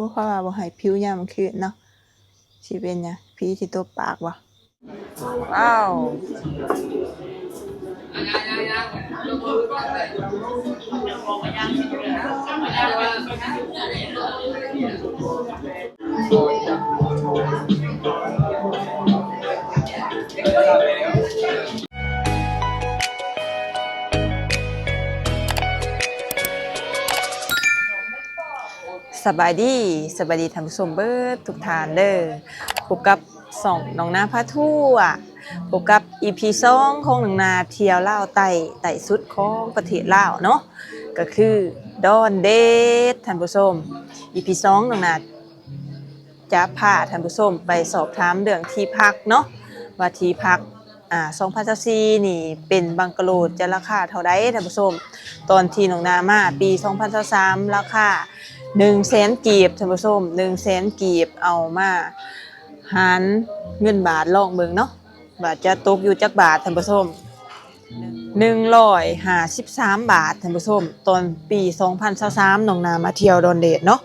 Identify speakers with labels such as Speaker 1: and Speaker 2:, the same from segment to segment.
Speaker 1: อ้เขาว่าบ่ให้ผิวยามคืนเนาะสิเป็นหยังผีสิตบปากบ่ว้าว สบายดีสบายดีท่านผู้ชมเบิดทุกท่านเด้อพบกับสองน้องนาพาทั่วพบกับ EP 2ของหน้องนาเที่ยวเลาไต่ไต่สุดของประเทศลาวเนาะก็คือดอนเดดท่านผู้ชม EP 2น้องหนองนาจะพาท่านผู้ชมไปสอบถามเรื่องที่พักเนาะว่าที่พักอ่า2024นี่เป็นบังกะโลจะราคาเท่าใดท่านผู้ชม ตอนที่หนองนามาปี2023ราคา 1แสนกีบท่านผู้ชม1แสนกีบเอามาหารเงินบาทลองเบิ่งเนาะบาทจะตกอยู่จักบาทท่านผู้ชม153บสามบาทท่านผู้ชมตอนปี2023น้องนามาเที่ยวดอนเดดเนาะ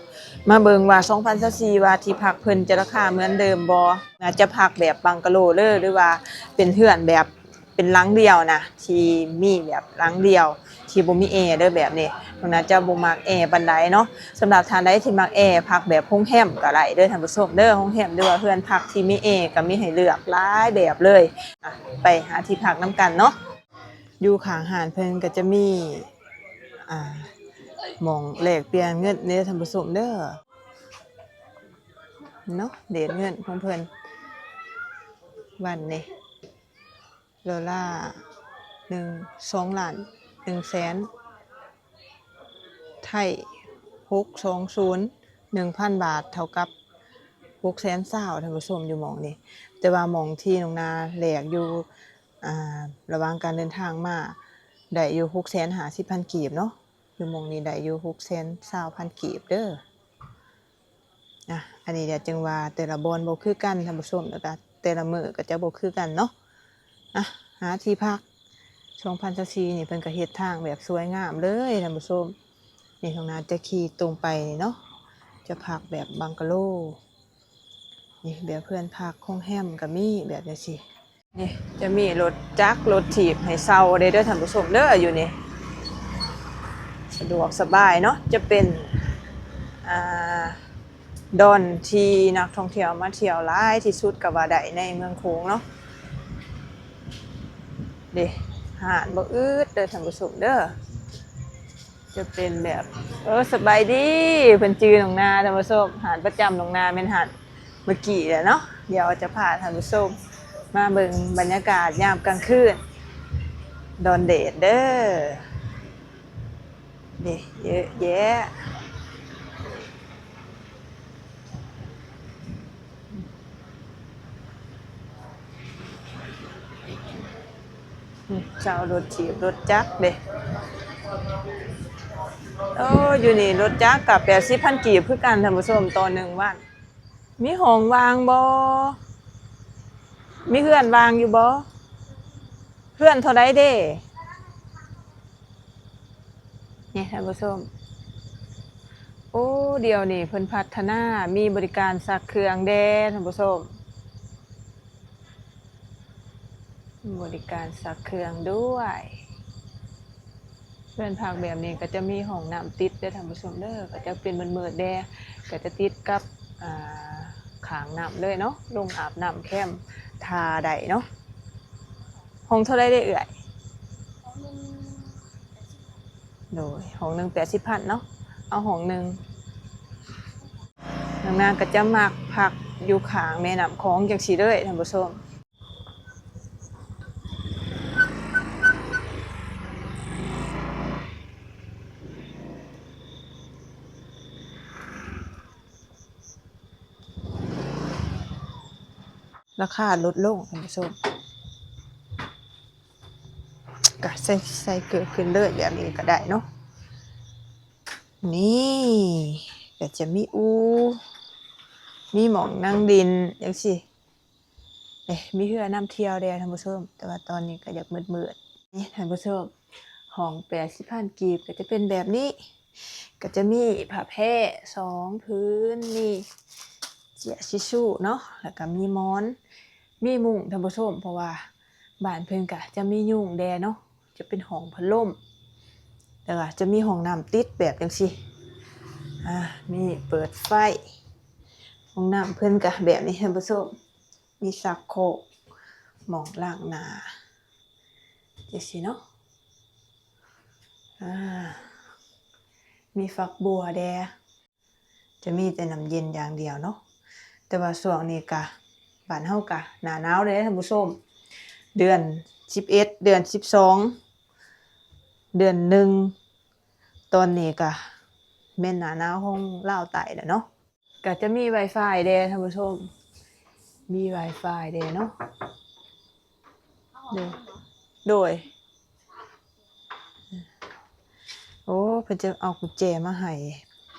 Speaker 1: มาเบิ่งว่า2024ว่าที่พักเพิ่นจะราคาเหมือนเดิมบ่น่าจะพักแบบบังกะโลเลยหรือว่าเป็นเฮือนแบบเป็นหลังเดียวนะที่มีแบบหลังเดียว ที่บ่มีแอร์เด้อแบบนี้น้องนาจะบ่มักแอร์ปานใดเนาะสำหรับทานใดที่มักแอร์พักแบบโรงแรมก็ได้เด้อท่านผู้ชมเด้อโรงแรมหรือว่าเพื่อนพักที่มีแอร์ก็มีให้เลือกหลายแบบเลยอะไปหาที่พักนํกันเนาะอยู่ข้างหาดเพิ่นก็จะมีอ่าหมองแลกเปลี่ยนเงินเด้อท่านผู้ชมเด้อเนาะเดทเงินของเพิ่นวันนี้ดอลลาร์หนึ่งสองล้าน หนึ่งแสนไทยหกสองศูนย์หนึ่งพันบาทเท่ากับหกแสนเศร้าท่านผู้ชมอยู่หมองนี่แต่ว่าหมองที่น้องนาแหลกอยู่ระหว่างการเดินทางมาได้อยู่หกแสนหาสิบพันกีบเนาะอยู่มองนี้ได้อยู่หกแสนเศร้าพันกีบเด้ออะอันนี้เดี๋ยวจึงว่าแต่ละบอนบ่คือกันท่านผู้ชมแล้วก็แต่ละมือก็จะบ่คือกันเนาะอะหาที่พัก ช่วงพันธชีนี่เพิ่นก็เฮ็ดทางแบบสวยงามเลยท่านผู้ชมนี่ทางนั้นจะขี่ตรงไปนี่เนาะจะพักแบบบังกะโลนี่แบบเพื่อนพักห้องแฮมก็มีแบบนี้สินี่จะมีรถจักรรถถีบให้เซาได้เด้อท่านผู้ชมเด้ออยู่นี่สะดวกสบายเนาะจะเป็นอ่าดอนที่นักท่องเที่ยวมาเที่ยวหลายที่สุดก็ว่าได้ในเมืองโขงเนาะเด้ หาดบ่อืดเด้อท่านผู้ชมเด้อจะเป็นแบบเออสบายดีเพิ่นจือหนองนาท่านผู้ชมหาดประจำหนองนาแม่นหาดเมื่อกี้แหละเนาะเดี๋ยวจะพาท่านผู้ชมมาเบิ่งบรรยากาศยามกลางคืนดอนเดดเด้อเด้เยอะแยะ เจ้ารถถีบรถจักรเด้โอ้อยู่นี่รถจักรกับแปดสิบพันกีบคือกันท่านผู้ชมต่อหนึ่งวันมีห้องวางบ่มีเพื่อนวางอยู่บ่เพื่อนเท่าไดเด้เนี่ท่านผู้ชมโอ้เดียวนี่เพิ่นพัฒนามีบริการซักเครื่องแดท่านผู้ชม บริการซักเครื่องด้วย เพื่อนพักแบบนี้ก็จะมีห้องน้ำติดได้ท่านผู้ชมเด้อก็จะเป็นมันมืดแดก็จะติดกับขางน้ำเลยเนาะลงอาบน้ำแคมทาใดเนาะห้องเท่าไรได้เอื่อยโดยห้องหนึ่งแปดสิบพันเนาะเอาห้องหนึ่งนางนางก็จะมักพักอยู่ขางแม่น้ำคลองจังสีเลยท่านผู้ชม ราคาลดลงทานผู้ชมก็ใส่ใส่เกิดขึ้นเลยแบบนี้ก็ได้เนาะนี่ก็จะมีอู มีหมองนั่งดินอย่างสิเอ๊ะมีเรือน้ำเที่ยวเด้ท่านผู้ชมแต่ว่าตอนนี้ก็อยากมืดๆนี่ท่านผู้ชมห้องแปดสิบพันกีบก็จะเป็นแบบนี้ ก็จะมีผ้าแพร่สองพื้นนี่ เจียชิชูเนาะแล้วก็มีหมอน มีมุ้งท่านผู้ชมเพราะว่าบ้านเพิ่นก็จะมียุงแดเนาะจะเป็นห้องพัดลมแล้วก็จะมีห้องน้ำติดแบบจังซี่อ่ามีเปิดไฟห้องน้ำเพิ่นก็แบบนี้ท่านผู้ชมมีสักโคกหมองล้างนาจังซี่เนาะอ่ามีฝักบัวแดจะมีแต่น้ำเย็นอย่างเดียวเนาะ แต่ว่าช่วงนี้กะบ้านเฮากะหนาหนาวเลยท่านผู้ชมเดือน11เดือน12เดือนหนึ่งตอนนี้กะแม่นหนาหนาวของลาวใต้แหละเนาะก็จะมี Wi-Fi แดท่านผู้ชม มี Wi-Fi แดเนาะโดยโดย โอ้เพิ่นจะเอากุญแจมาให้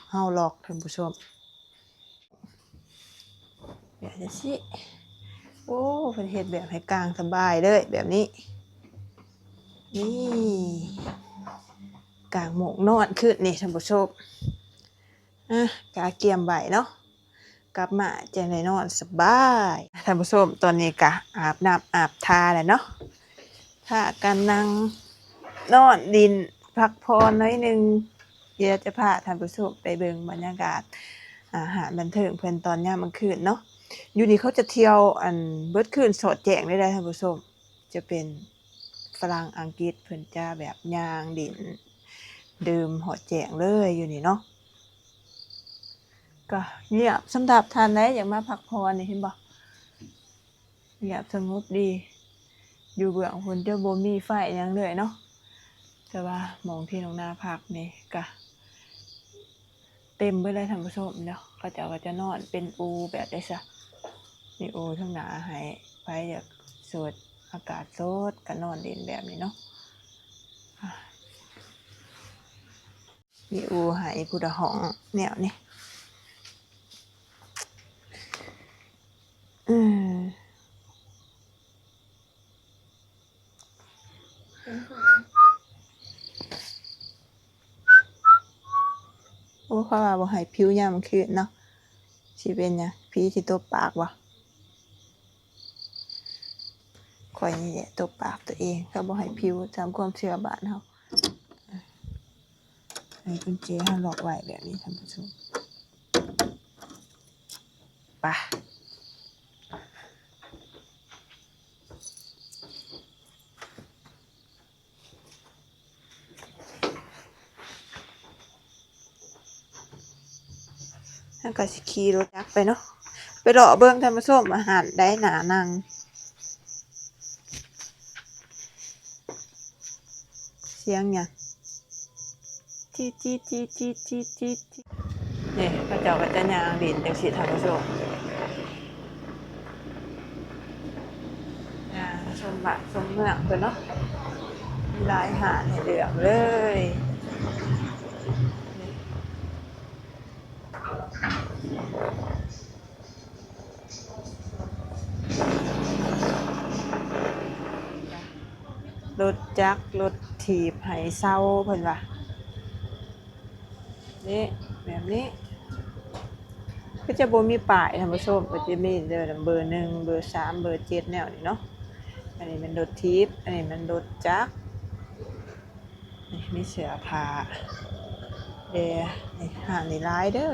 Speaker 1: เฮาล็อกท่านผู้ชม แบบนี้สิโอ้เพิ่นเฮ็ดแบบให้กลางสบายเลยแบบนี้ นี่กลางหมกนอนขึ้นนี่ท่านผู้ชมอะกาเกียมใบเนาะกลับมาจะได้นอนสบายท่านผู้ชมตอนนี้กะอาบน้ำอาบทาแล้วเนาะถ้ากันนั่งนอนดินพักพรน้อยหนึ่งเดี๋ยวจะพาท่านผู้ชมไปเบิ่งบรรยากาศอาหารบันเทิงเพิ่นตอนยามมื้อคืนเนาะ อยู่นี่เขาจะเที่ยวอันเบิดคืนสอดแจงได้ได้ท่านผู้ชมจะเป็นฝรั่งอังกฤษเพิ่นจะแบบยางดินดื่มหอดแจงเลยอยู่นี่เนาะก็เงียบสำหรับท่านใดอยากมาพักผ่อนนี่เห็นบ่เงียบสงบดี อยู่เบื้องพุ่นจะบ่มีไฟยังเลยเนาะแต่ว่ามองที่น้องนาพักนี่ก็เต็มไปเลยท่านผู้ชมเนาะก็จะก็จะนอนเป็นอูแบบได้ซะ มีอูทั้งหนาให้ไปอยากสูดอากาศสดก็นอนเด่นแบบนี้เนาะอะมีอูห้ผู้ดห้องแนวนี่อืมโอ้เขาว่าบ่ให้ผิวยามคืนเนาะสิเป็นหยังผีสิตบปากบ่ข่ อยนี่แหละตบปากตัวเองเขาบ่ให้ผิวตามความเชื่อบ้านเฮาให้กุญแจเฮาล็อกไว้แบบนี้ท่านผู้ชมไปแล้วก็สิขี่รถจักไปเนาะไปรอเบิ่งท่านผู้ชมอาหารได้หนานัง สียงหยังจี๊ดจี๊ดจี๊ดจี๊ดจี๊ดจี๊ดจี๊ดนี่ยพระเจ้าก็จะยางดินจังสิท่านผู้ชมยางชมบะชมเมืองเพิ่นเนาะลายหาดให้เลือกเลยรถจักรรถ ถีบให้เศร้าเพิ่นว่านี่แบบนี้ก็จะบ่มีป้ายท่านผู้ชมก็จะมีเด้อเบอร์หนึ่งเบอร์สามเบอร์เจ็ดแนวนี้เนาะอันนี้เป็นรถทิปอันนี้มันรถจักรนี่มีเสือผ้าเดนี่ห่างนี่ร้ายเด้อ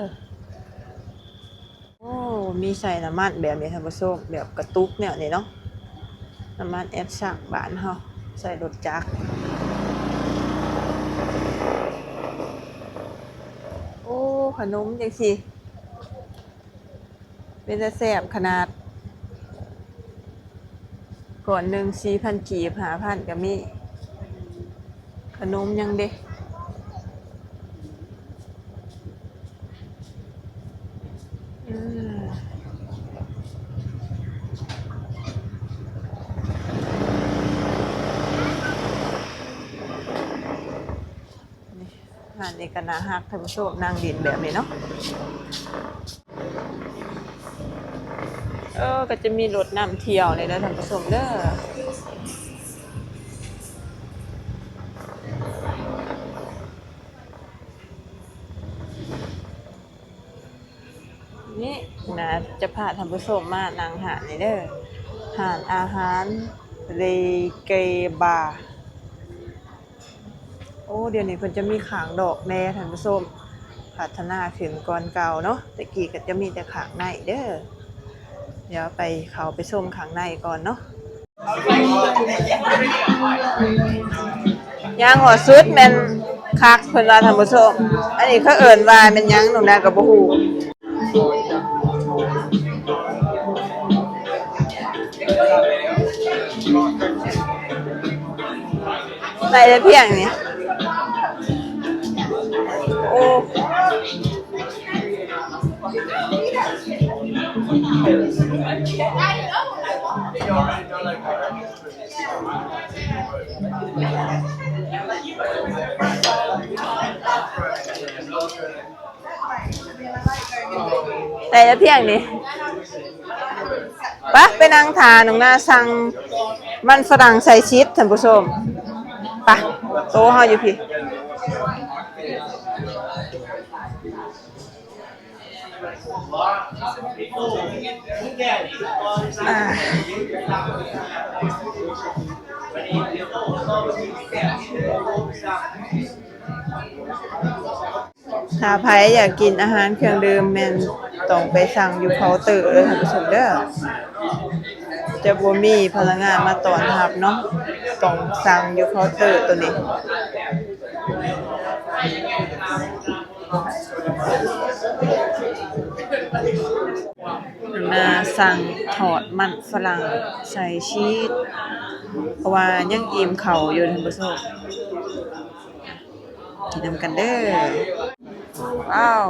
Speaker 1: โอ้มีใส่น้ำมันแบบนี้ท่านผู้ชมแบบกระตุกแนวนี้เนาะน้ำมันแอดซักบ้านเฮาใส่รถจักร โอ้ ขนมจังสิเป็นจะแสบขนาด ก่อนหนึ่งสี่พันกีบหาพันก็มี ขนมยังเด้อ ก็น่าฮักท่านผู้ชมนั่งดินแบบนี้เนาะเออก็จะมีรถนำเที่ยวเลยนะท่านผู้ชมเด้อนี่นะจะพาท่านผู้ชมมานางหาดนี่เด้อหาดอาหารเลเกบาร์ อ้เดี๋ยวนี้เพิ่นจะมีขางดอกแน่ท่านผู้ชมพัฒนาขึ้นก่อนเก่าเนาะแต่กี้ก็จะมีแต่ขางในเด้อเดี๋ยวไปเขาไปชมขางในก่อนเนาะยางหัวสุดแม่นคักเพิ่นว่าท่านผู้ชมอันนี้เขาเอิ้นว่าแม่นยังหนูนาก็บ่ฮู้ได้เพียงนี้ แต่จะเพียงนี่ปะไปนั่งทานน้องหน้าสั่งมันฝรั่งใส่ชีสท่านผู้ชมปะโต๊ะเฮาอยู่พี่ ถ้าไผอยากกินอาหารเครื่องดื่มแม่นต้องไปสั่งอยู่เคาน์เตอร์เลยท่านผู้ชมเด้อจะบ่มีพนักงานมาต้อนรับเนาะต้องสั่งอยู่เคาน์เตอร์ตัวนี้ นาสั่งถอดมันฝรั่งใส่ชีสเพราะว่ายังอิ่มเข่าอยู่ท่านผู้ชมกินนำกันเด้อว้าว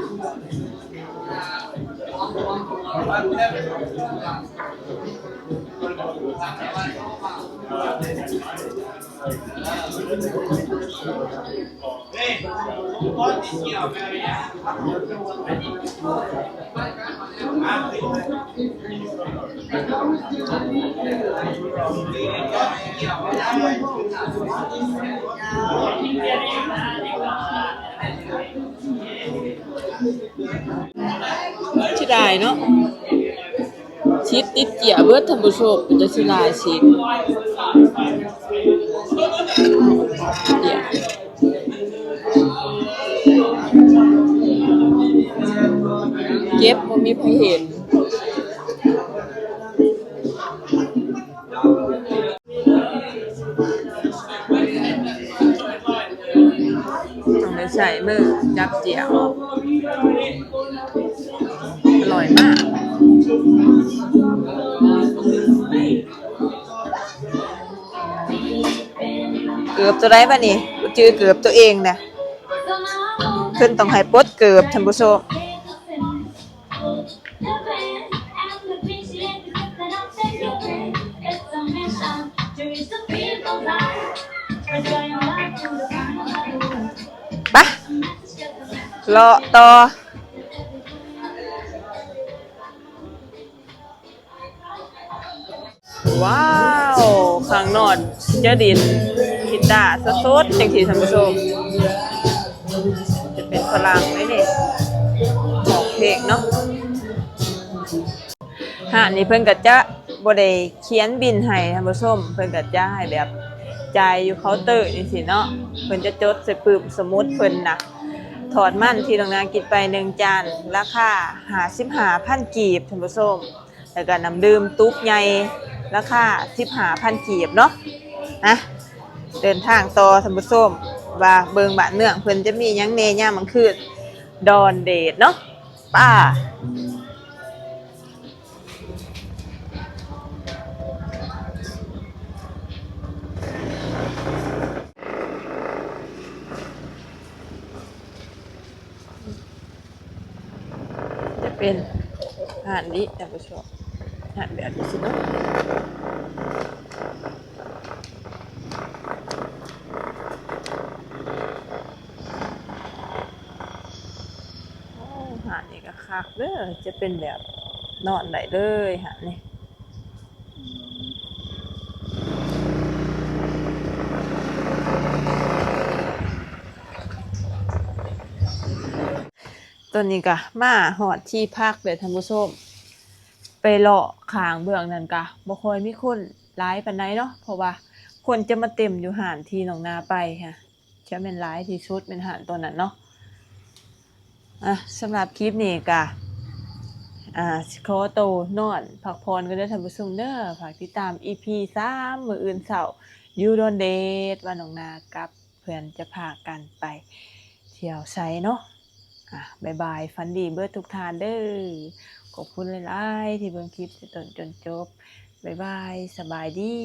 Speaker 1: ชิได้เนาะชิดติดเกียเบิดท่านผู้ชมมันจะชิลายชิดเดี๋ยเก็บบ่มีใครเห็นต้องไปใส่มือจับเจียว ตัวไรบ้านี่จือเกือบตัวเองนะขึ้นต้องให้ปลดเกือบท่านผู้ชมปะรอต่อ ว้าวข้างนอดเจอดินกีตาร์สดๆจังทีท่านผู้ชมจะเป็นฝรั่งไหมนี่ออกเพลงเนาะฮะนี่เพิ่นก็จะบ่ได้เขียนบินให้ท่านผู้ชมเพิ่นก็จะให้แบบจ่ายอยู่เคาน์เตอร์จังซี่เนาะเพิ่นจะจดใส่ปึบสมุดเพิ่นน่ะถอดมั่นที่โรงงานกินไปหนึ่งจานราคา55,000กีบท่านผู้ชมแล้วก็น้ำดื่มตุ๊กใหญ่ ราคาสิบหาพันกีบเนาะนะเดินทางต่อสมุทรส้มว่าเบิงบะเนื่องเพิ่นจะมียังเนย่ามันคือดอนเดดเนาะป้าจะเป็นอาหารนี้แต่ผู้ชม หารแบบนี้สินะโอ้หารนี่ก็คักเด้อจะเป็นแบบนอนได้เลยหารนี่ตอนนี้ก็มาหอดที่พักเลยท่านผู้ชม ไปเลาะขางเบื้องนั่นกะบ่ค่อยมีคนหลายปานใดเนาะเพราะว่าคนจะมาเต็มอยู่หานที่หนองนาไปค่ะจะเป็นหลายที่สุดเป็นหานตัวนั้นเนาะอะสำหรับคลิปนี้กะอ่าขอโตนอนพักผ่อนกันเด้อท่านผู้ชมเด้อฝากติดตาม EP 3มื้ออื่นเช้ายู่ดนเดทว่าหนองนากับเพื่อนจะพากันไปเที่ยวไสเนาะอะบ๊ายบาย ฝันดีเบิดทุกทานเด้อ ขอบคุณหลาย ๆ ที่เบิ่งคลิปจนจนจบ บ๊ายบาย สบายดี